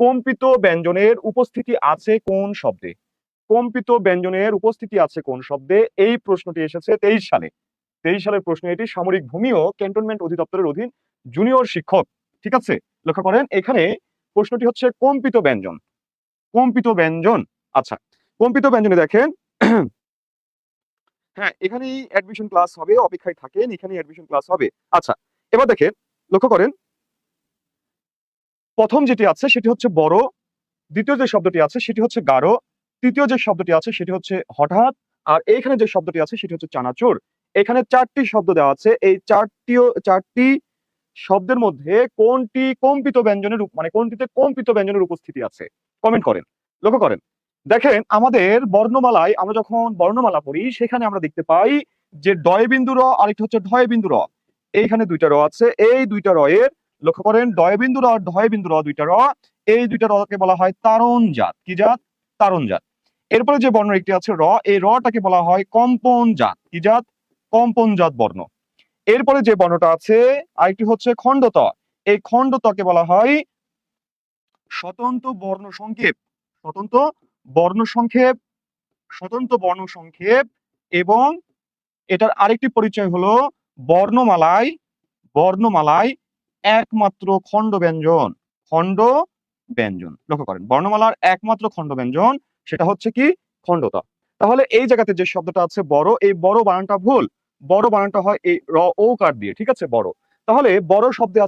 কম্পিত ব্যঞ্জনের উপস্থিতি আছে কোন শব্দে? কম্পিত ব্যঞ্জনের উপস্থিতি আছে কোন শব্দে? এই প্রশ্নটি এসেছে তেইশ সালে। তেইশ সালের প্রশ্ন এটি, সামরিক ভূমি ও ক্যান্টনমেন্ট অধিদপ্তরের অধীন জুনিয়র শিক্ষক। ঠিক আছে? লক্ষ্য করেন, এখানে প্রশ্নটি হচ্ছে কম্পিত ব্যঞ্জন। কম্পিত ব্যঞ্জন আচ্ছা কম্পিত ব্যঞ্জনে দেখেন হ্যাঁ এখানেই অ্যাডমিশন ক্লাস হবে, অপেক্ষায় থাকেন, এখানেই অ্যাডমিশন ক্লাস হবে। আচ্ছা এবার দেখেন, লক্ষ্য করেন প্রথম যেটি আছে সেটি হচ্ছে বড়, দ্বিতীয় যে শব্দটি আছে সেটি হচ্ছে গাঢ়, তৃতীয় যে শব্দটি আছে সেটি হচ্ছে হঠাৎ, আর এইখানে যে শব্দটি আছে সেটি হচ্ছে চানাচুর। এখানে চারটি শব্দ দেওয়া আছে। এই চারটিও, চারটি শব্দের মধ্যে কোনটি কম্পিত ব্যঞ্জনের মানে কোনটিতে কম্পিত ব্যঞ্জনের উপস্থিতি আছে? কমেন্ট করেন, লক্ষ্য করেন। দেখেন আমাদের বর্ণমালায় আমরা যখন বর্ণমালা পড়ি, সেখানে আমরা দেখতে পাই যে ডয় বিন্দু র আরেকটা হচ্ছে ঢয় বিন্দু র। এইখানে দুইটা র আছে। এই দুইটা র এর লক্ষ্য করেন ডয় বিন্দু র আর বিন্দু র দুইটা র, এই দুইটা রকে বলা হয় তারণ জাত। কি জাত? তারণ জাত। এরপরে যে বর্ণ একটি আছে, র, এই রটাকে বলা হয় কম্পন জাত। কি জাত? কম্পন জাত বর্ণ। এরপরে যে বর্ণটা আছে, আরেকটি হচ্ছে খণ্ডত। এই খণ্ডতকে বলা হয় স্বতন্ত্র বর্ণ সংক্ষেপ। স্বতন্ত্র বর্ণ সংক্ষেপ, স্বতন্ত্র বর্ণ সংক্ষেপ এবং এটার আরেকটি পরিচয় হলো বর্ণমালায় বর্ণমালায় একমাত্র খণ্ড ব্যঞ্জন খণ্ড ব্যঞ্জন। লক্ষ্য করেন, বর্ণমালার একমাত্র খণ্ড ব্যঞ্জন, সেটা হচ্ছে কি? খণ্ডতা। তাহলে এই জায়গাতে যে শব্দটা আছে বড়, এই বড় বানানটা ভুল। বড় বানানটা হয় এই র ও কার দিয়ে, ঠিক আছে? বড়। তাহলে বড় শব্দে